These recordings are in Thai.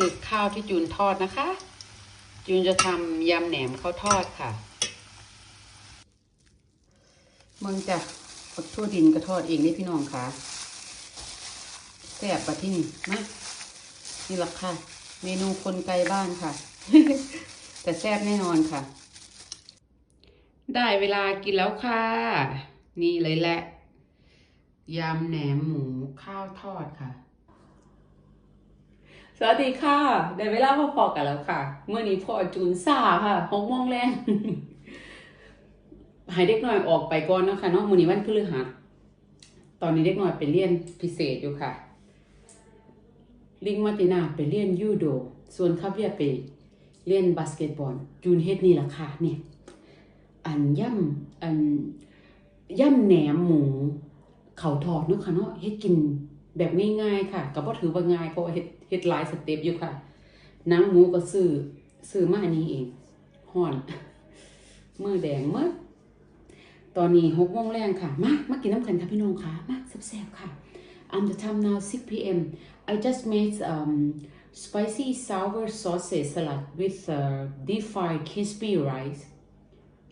คือข้าวที่จูนทอดนะคะ จูนจะทำยำแหนมข้าวทอดค่ะมึงจะปักทั่วดินก็ทอดเองนี่พี่น้องค่ะแซ่บปะที่นี่มานี่ละค่ะ เมนูคนไกลบ้านค่ะ แต่แซ่บแน่นอนค่ะ ได้เวลากินแล้วค่ะ นี่เลยแหละยำแหนมหมูข้าวทอดค่ะ สวัสดีค่ะได้เวลาพอๆกันแล้วค่ะเมื่อนี้พ่อจูนซ่าค่ะหกโมงแรงให้เด็กน้อยออกไปก่อนนะคะเนาะมื้อนี้วันพฤหัสตอนนี้เด็กน้อยไปเรียนพิเศษอยู่ค่ะ ลิงมาตินาไปเรียนยูโด ส่วนคาเวียไปเรียนบาสเกตบอลจูนเฮ็ดนี่ละค่ะเนี่ยอันย่ำอันย่ำแหนมหมูเขาทอดเนาะค่ะเนาะเฮ็ดกินแบบง่ายๆค่ะก็บ่ถือว่าง่ายเพราะว่าเฮ็ด เฮ็ดหลายสเต็ปอยู่ค่ะหนังหมูก็ซื้อซื้อมาอันนี้เองฮ้อนมือแดงหมดตอนนี้6โมงแรงค่ะ มามากินน้ำกันค่ะพี่น้องค่ะ มาแซ่บๆค่ะ And the time now 6 p.m. I just made um, spicy sour sausage salad with uh, deep fried crispy rice.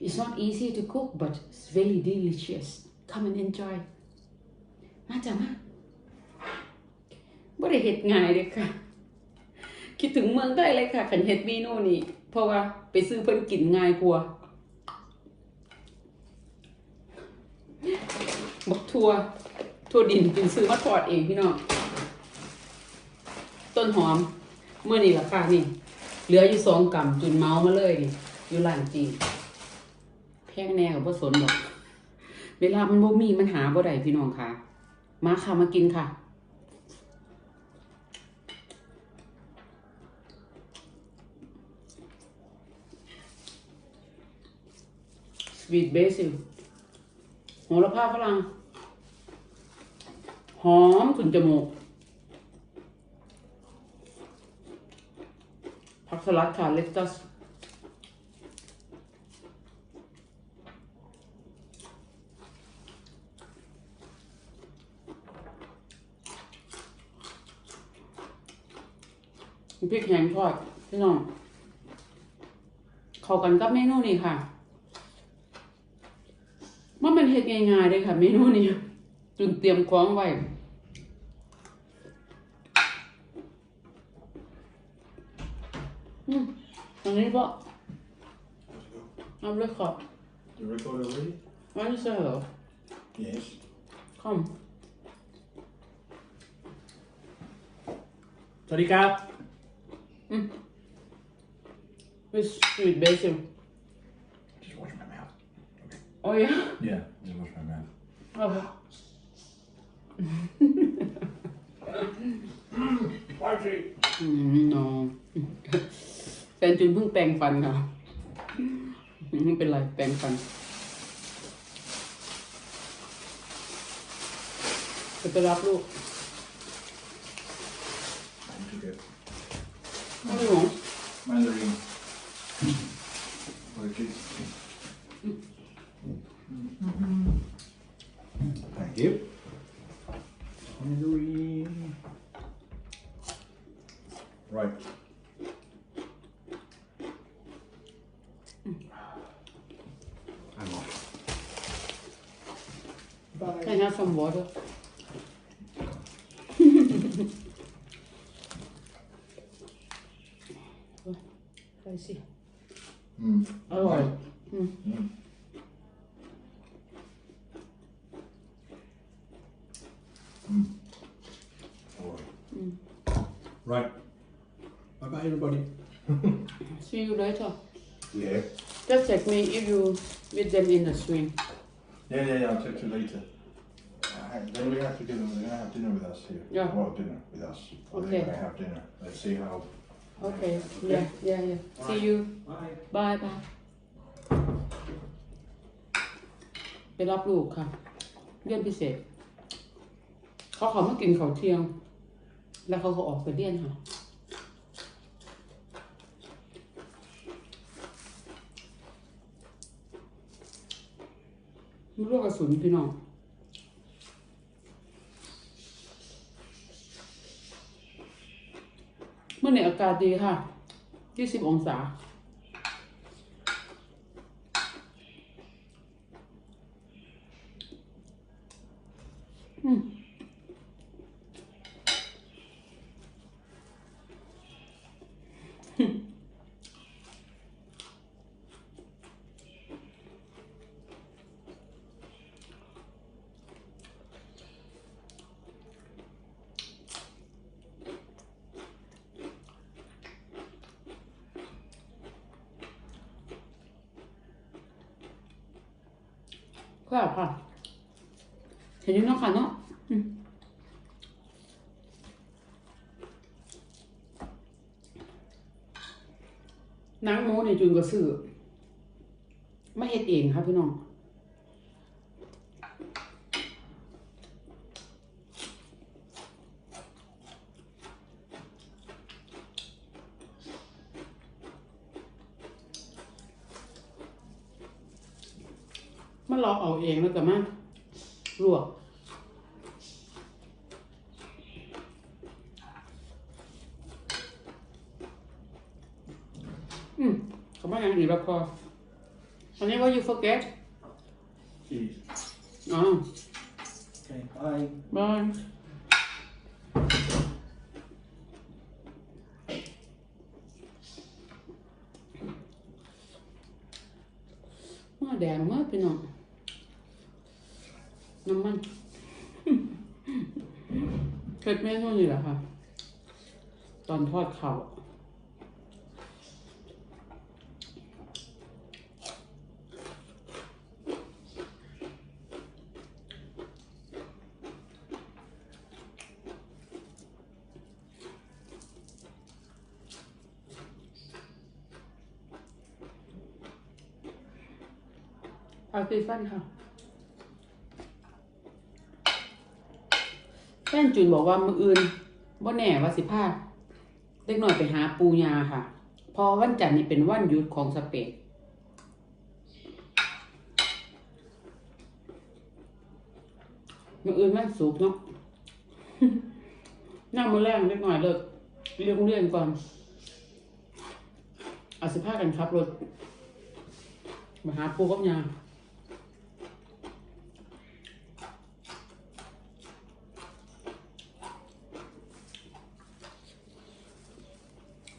It's not easy to cook, but it's very delicious. Come and enjoy. มาจ้ะมา บ่ได้เฮ็ดง่ายเลยค่ะ คิดถึงเมืองได้เลยค่ะขันเฮ็ดเมนูนี่ เพราะว่าไปซื้อเพิ่นกินง่ายกว่าบักทัวทัวดินกินซื้อมาทอดเองพี่น้องต้นหอมเมื่อนี่ล่ะค่ะนี่ เหลืออยู่สองกำจุนเมามาเลยนี่อยู่ร้านจีแพงแน่กับบ่สนดอก เวลามันบ่มีมันหาบ่ได้พี่น้องค่ะ มาค่ะมากินค่ะ วีทเบซิลโหระพาฝรั่ง หอมถึงจมูก ผักสลัดค่ะเลตัสพริกแห้งทอดพี่น้อง เข้ากันกับเมนูนี้ค่ะ มันเป็นเฮ็ดง่ายๆเลยค่ะเมนูนี้จุนเตรียมของไว้อืมตรงนี้ก็เอาเลยขอบ You record already? วันนี้เสเหรอ Yes. คอมสวัสดีครับ with sweet basil oh yeah Yeah, just wash my mouth. เอาไป Spicy. อืม no แฟนจุนเพิ่งแปรงฟันค่ะไม่เป็นไรแปรงฟันจะไปรับลูก Thank you. ไม่หรอ Mandarin. For the kids. Thank you. Mandarin. Right. I'm off. Can I have some water? Spicy. Mm. อร่อย Mm. Mm. All right. Right. Bye bye, everybody. See you later. Yeah. Just text me if you with them in the swing. Yeah, yeah, yeah. I'll text you later. Uh, Then we have to give them. They're gonna have dinner with us here. Yeah. Well, dinner with us. Or Okay. They're gonna have dinner. Let's see how. Okay. Yeah, yeah, yeah. See you. Bye. Bye bye. ไปรับลูกค่ะ เรียนพิเศษ เขาเขามากินเขาวเที่ยง แล้วเขาก็ออกไปเรียนค่ะ ม่รู้กระสุนพี่น้องเมื่อไหร่อาากาศดีค่ะยี่สิบองศา อืม ก็ค่ะ เห็นอยังน้องค่ะเนาะนังหมูนี่จุนก็ซื้อไม่เฮ็ดเองครับพี่น้องมาลอกเอาเองแล้วก็มา ลวกอืมเขาบอกอย่างนี้แล้วพออันนี้ว่า you forget Cheese. อ๋อ Okay, bye. บายมาแดงมากพี่น้องน้ำมัน เผ็ดเมนูนี่แหละค่ะ ตอนทอดเขาเอาซีฟันค่ะแฟ นจุนบอกว่ามืออื่นบ่แน่ว่าสิพาเด็กหน่อยไปหาปูยาค่ะ พอวันจันทร์นี่เป็นวันหยุดของสเปนมืออื่นวันศุกเนาะนั่งมือแรงเล็กหน่อยเลิกเรียนเรียนก่อนเอาสิพากันขับรถมาหาปูกับยา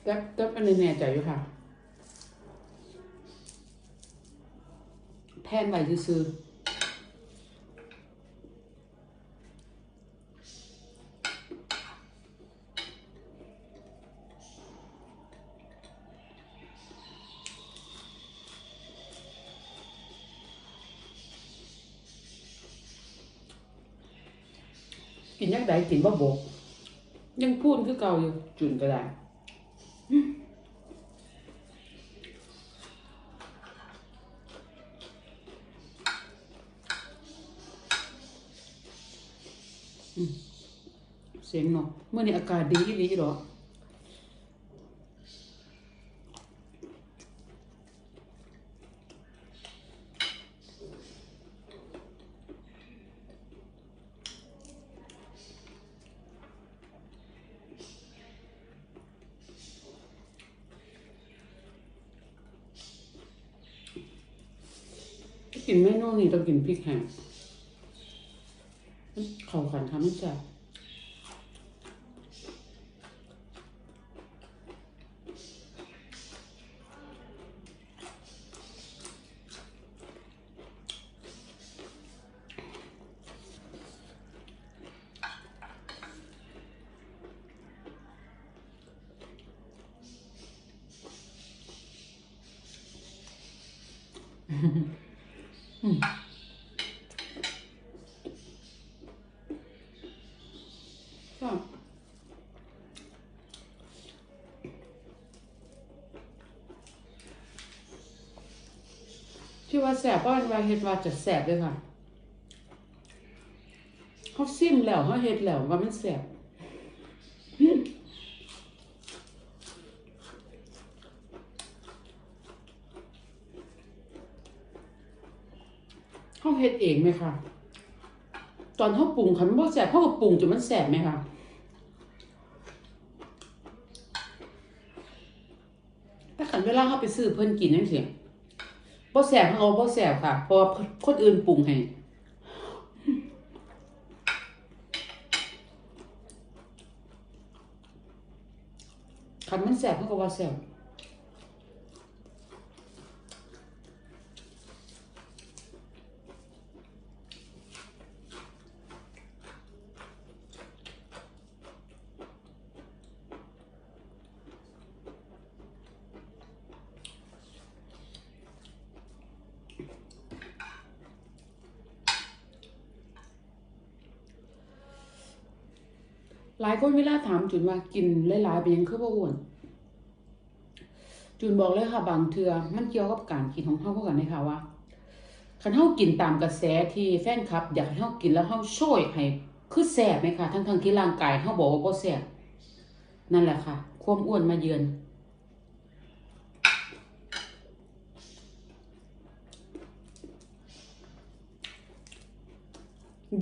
แต่แต่เป็นแน่ใจอยู่ค่ะแทนไว้ซื้อกินยังไงกินบ่บก ยังพูดคือเก่าอยู่จุนก็ได้ เสียงเนาะเมื่อนี้อากาศดีดีหรอ กินเมนูนี้ต้องกินพริกแห้งเข้ากันทำให้แซ่บก็ ที่ว่าแสบเพราะว่าเฮ็ดว่าจะแสบเลยค่ะเขาซิมแล้วเขาเฮ็ดแล้วว่ามันแสบเขาเฮ็ดเองไหมคะตอนเขาปรุงค่ะมันบ่แสบเขาก็ปรุงจนมันแสบไหมคะถ้าขันเวลาเขาไปซื้อเพิ่นกินจังซี่ บ่แสบเขาก็บ่แสบค่ะ เพราะว่าคนอื่นปรุงให้คันมันแสบเขาก็ว่าแสบ หลายคนเวลาถามจุนว่ากินหลายๆเป็นยังคือบ่อ้วนจูนบอกเลยค่ะบางเทือมันเกี่ยวกับการกินของเฮาก็กันนะคะว่าคันเฮากินตามกระแสที่แฟนคลับ อยากให้เฮากินแล้วเฮาโชยให้คือแซ่บไหมคะทั้งทงที่ร่างกายเฮาบอกว่าบ่แซ่บนั่นแหละค่ะ ความอ้วนมาเยือน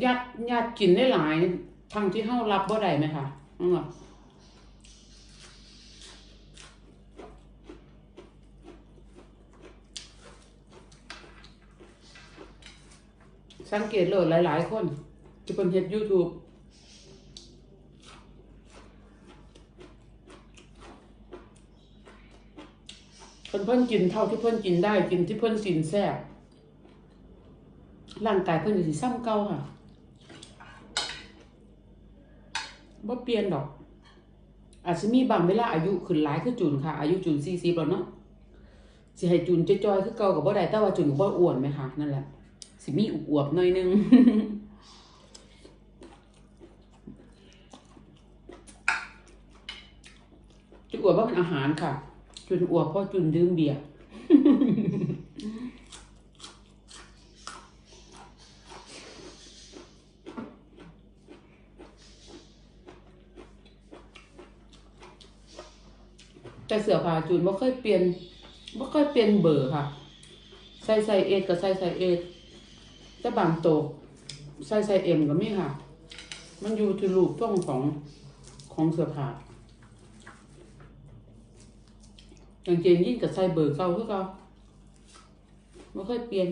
ยัดยัดกินได้หลาย ทั้งที่เฮารับบ่ได้ไหมคะนั่นหละสังเกตเลยหลาย ๆ คนที่เป็นเฮ็ด YouTube เพิ่นเพิ่นกินเท่าที่เพิ่นกินได้กินที่เพิ่นกินแซ่บร่างกายเพิ่นก็สิซ้ำเก่าค่ะ บ่เปลี่ยนดอก อาจสิมีบางเวลาอายุขึ้นหลายคือจุนค่ะ อายุจุน40แล้วเนาะสิให้จุนจอยๆคือเก่าก็บ่ได้แต่ว่าจุนก็บ่อ้วนไหมคะนั่นแหละสิมีอวบๆหน่อยนึงจุนอวบว่าเป็นอาหารค่ะ จุนอวบเพราะจุนดื่มเบียร์ แต่เสื้อผ้าจุนบ่เคยเปลี่ยนบ่เคยเปลี่ยนเบอร์ค่ะ ใส่ใส่เอก็ใส่ใส่เอแต่บางโตวใส่ใส่เอ็มก็มีค่ะ มันอยู่ที่รูปทรงของของเสื้อผ้ากางเกงยีนกับใส่เบอร์เก่าคือเก่าไม่ค่อยเปลี่ยน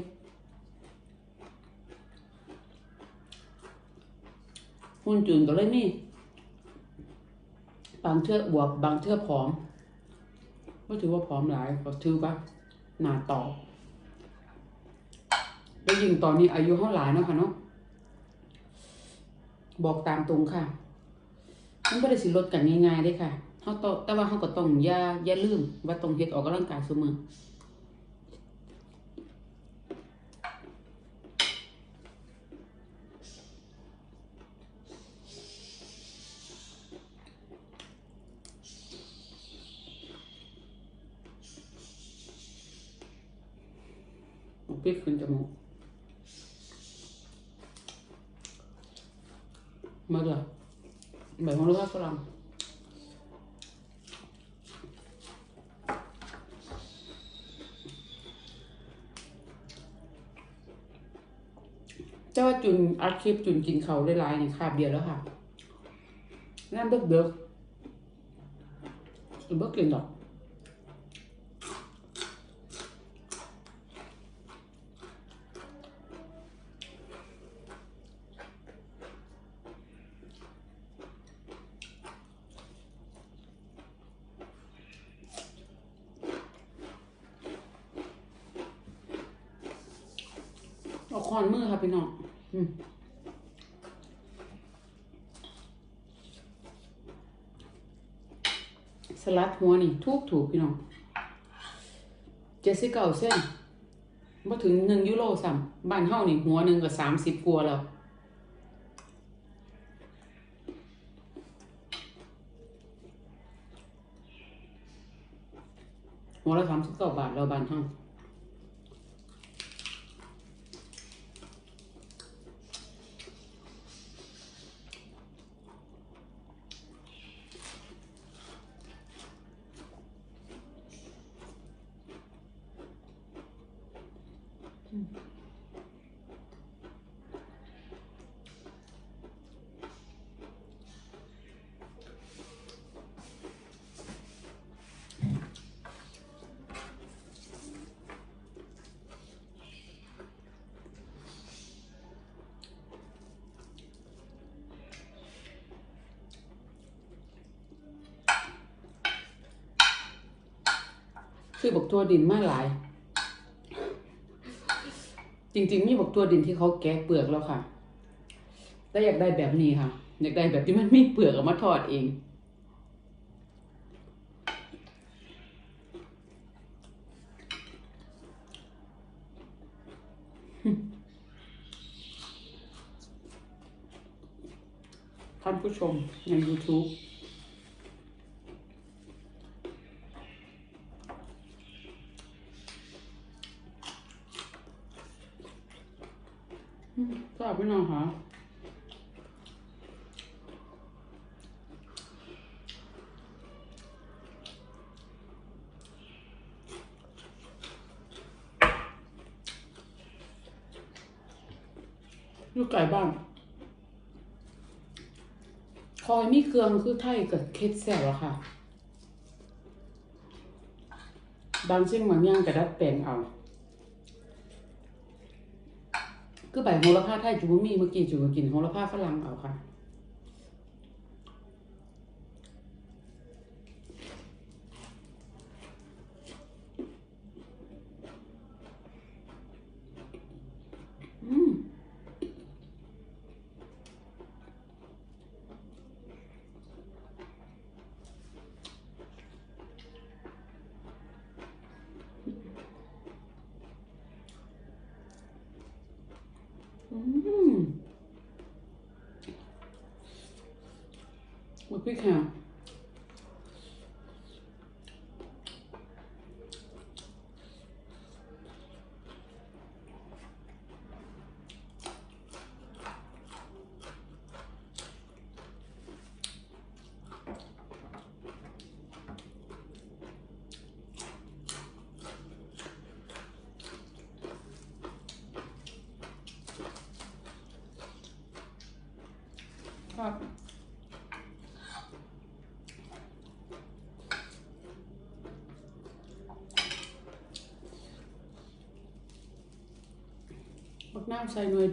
หุ่นจุนก็เลยมีบางเทือบวบบางเทือผอม ก็ถือว่าพร้อมหลายก็ถือว่าหนาต่อแล้วยิ่งตอนนี้อายุเท่าหลายเนาะค่ะเนาะบอกตามตรงค่ะมันไม่ได้สิลดกันง่ายๆเด้ค่ะเฮาต้อแต่ว่าเฮาก็ต้องอย่าอย่าลืมว่าต้องเฮ็ดออกกำลังกายเสมอ เอาพริกขึ้นจมูกมาเด้อใบโหระพาฝรั่งเจ้าจุนอัดคลิปจุนกินเขาได้ลายในคาบเดียวแล้วค่ะน้ำเบิกเบิกจุนเบิกกินดอกเอาคอนมือค่ะพี่น้องอืม สลัดหัวนี่ถูกถูกพี่น้องเจ็ดสิบเก้าเส้นมาถึงหนึ่งยูโรสัมบ้านเฮานี่หัวหนึ่งกับสามสิบกว่าแล้วหัวละสามสิบเก้าบาทเราบ้านเฮา คือบอกตัวดินมาหลาย จริงๆ มีบอกตัวดินที่เขาแกะเปลือกแล้วค่ะ แต่อยากได้แบบนี้ค่ะ อยากได้แบบที่มันมีเปลือกเอามาทอดเองท่านผู้ชมใน YouTube อืมทราบพี่น้องคะอยู่ไก่บ้าน คอยมีเค รื่องคือไทยกับเคสแซวอะค่ะ บางสิ่งบางอย่างกระดัดแปลงเอาคือใบโหระพาไทยจูบมีเมื่อกี้จูบกินโหระพาฝรั่งเอาค่ะ อืม อืมบักพริกแห้งครับ บักน้ำใส่หน่วย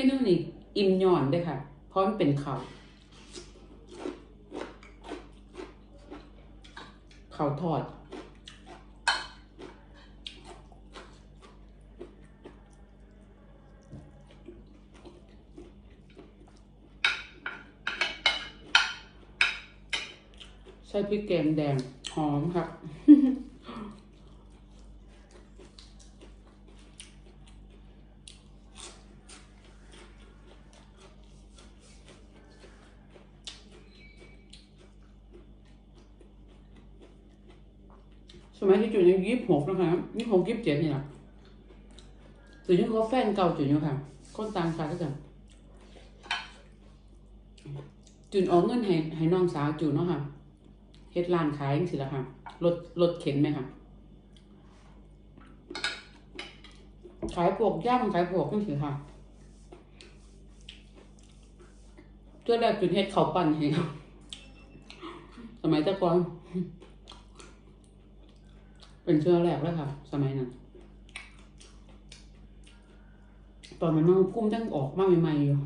เมนูนี้อิ่มย่อนด้วยค่ะเพราะมันเป็นเขาวเขาวทอดใส่พริกแกงแดงหอมครับ สมัยที่จุดยังยี่สิบหกนะคะยี่สิบหกยี่สิบเจ็ดนี่แหละจุดยังเขาแฟนเก่าจุดอยู่ค่ะ คนต่างชาติก็จะจุนออกเงินให้ให้น้องสาวจุนเนาะค่ะเฮ็ดร้านขายสิละค่ะรถรถเข็นไหมค่ะ ขายพวกย่างขายพวกจังสิค่ะเพื่อแรกจุนเฮ็ดเขาปั้นให้สมัยตะก่อน เป็นเชื้อแรกแล้วค่ะสมัยนั้นตอนมันน้องกุ้มตั้งออกมาใหม่ๆอยู่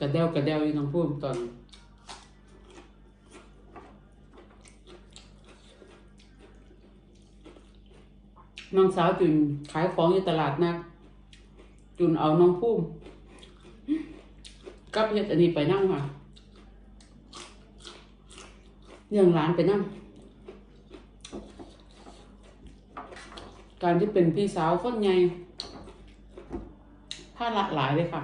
กระเดวกระเดวอยู่น้องพูดตอนน้องสาวจุนขายของอยู่ตลาดนัดจุนเอาน้องพุ่มกับเฮ็ดอันนี้ไปนั่งค่ะเรื่องร้านไปนั่ง การที่เป็นพี่สาวคนใหญ่ภาระหลายเลยค่ะ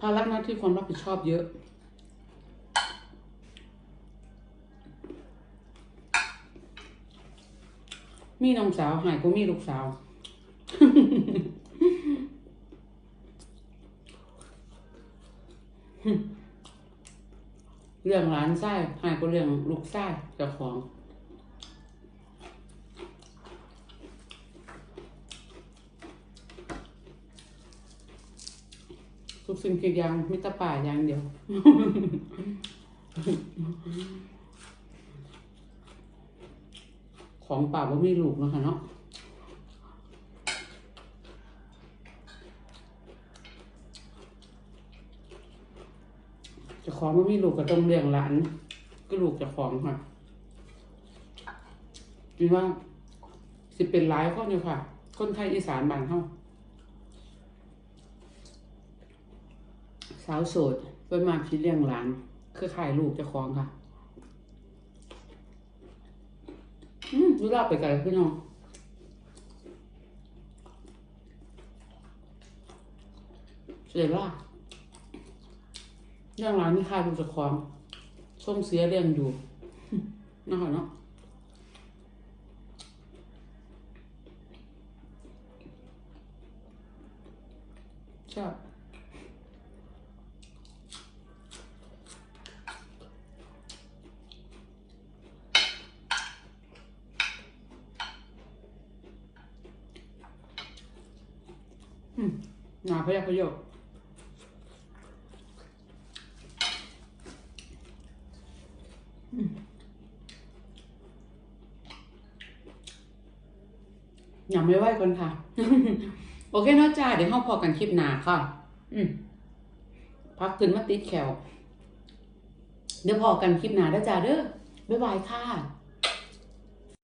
ภาระหน้าที่ความรับผิดชอบเยอะ มีน้องสาวหายก็มีลูกสาว เรื่องร้านไส้หายก็เรื่องลูกไส้เจ้าของทุกสิ่งทุกอย่างมิตรป่าอย่างเดียว ของป่าว่ามีลูกนะคะเนาะ จะของว่มีลูกก็ต้องเลี้ยงหลาน ก็ลูกจะของค่ะมีว่าสิเป็นหลายคนอยู่ค่ะ คนไทยอีสานบ้านเฮาสาวโสดเพิ่นมาคิดเลี้ยงหลาน คือขายลูกจ้าของค่ะ อืมรู้รอบไปไกลพี่น้องเสียว่าเลี้ ยงหลานนี่ขายลูกเจ้าของส่งเสียเลี้ยงอยู่นะคะเนาะชอบหนาพยักพยกอืมยังไม่ไหวก่อนค่ะ โอ เคเนาะจ้า เดี๋ยวห้องพอกันคลิปหนาค่ะ อืมพักขึ้นมาติดแขวเดี๋ยวพอกันคลิปหนาแล้วจ้าเด้อบ๊ายบายค่ะ